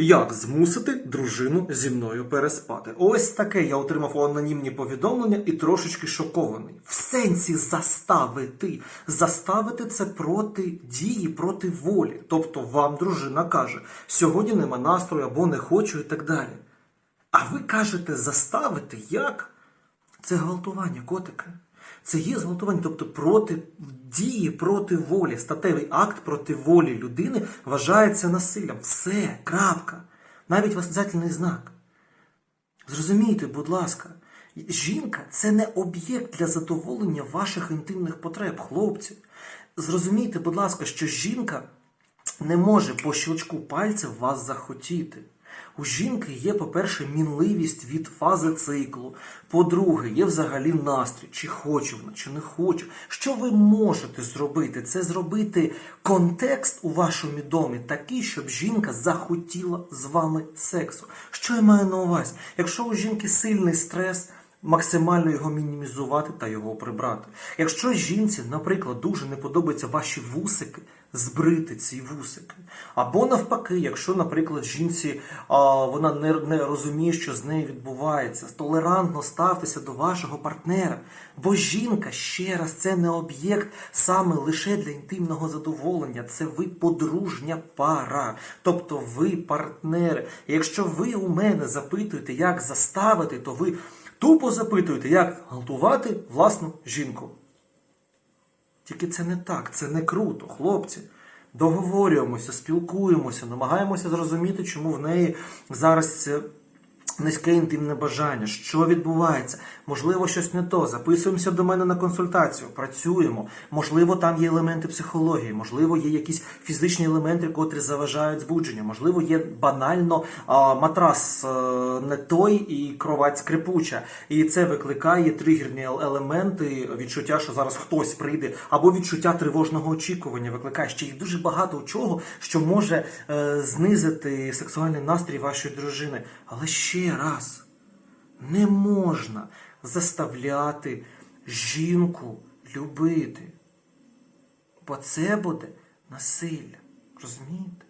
Як змусити дружину зі мною переспати? Ось таке я отримав анонімні повідомлення і трошечки шокований. В сенсі заставити. Заставити це проти дії, проти волі. Тобто вам дружина каже, сьогодні нема настрою або не хочу і так далі. А ви кажете заставити як? Це гвалтування, котики. Це є зґвалтування, тобто проти дії проти волі. Статевий акт проти волі людини вважається насиллям. Все, крапка. Навіть восклицательний знак. Зрозумійте, будь ласка, жінка це не об'єкт для задоволення ваших інтимних потреб, хлопці. Зрозумійте, будь ласка, що жінка не може по щелчку пальців вас захотіти. У жінки є, по-перше, мінливість від фази циклу. По-друге, є взагалі настрій, чи хоче вона, чи не хоче. Що ви можете зробити? Це зробити контекст у вашому домі такий, щоб жінка захотіла з вами сексу. Що я маю на увазі? Якщо у жінки сильний стрес, максимально його мінімізувати та його прибрати. Якщо жінці, наприклад, дуже не подобаються ваші вусики, збрити ці вусики. Або навпаки, якщо, наприклад, жінці а, вона не, не розуміє, що з нею відбувається, толерантно ставтеся до вашого партнера. Бо жінка, ще раз, це не об'єкт саме лише для інтимного задоволення. Це ви подружня пара, тобто ви партнери. І якщо ви у мене запитуєте, як заставити, то ви тупо запитуєте, як галтувати власну жінку. Тільки це не так, це не круто, хлопці. Договорюємося, спілкуємося, намагаємося зрозуміти, чому в неї зараз це низьке інтимне бажання, що відбувається. Можливо, щось не то. Записуємося до мене на консультацію, працюємо. Можливо, там є елементи психології, можливо, є якісь фізичні елементи, котрі заважають збудження. Можливо, є банально а, матрас а, не той і кровать скрипуча. І це викликає тригерні елементи, відчуття, що зараз хтось прийде, або відчуття тривожного очікування викликає ще й дуже багато чого, що може е, знизити сексуальний настрій вашої дружини. Але раз, не можна заставляти жінку любити. Бо це буде насилля. Розумієте?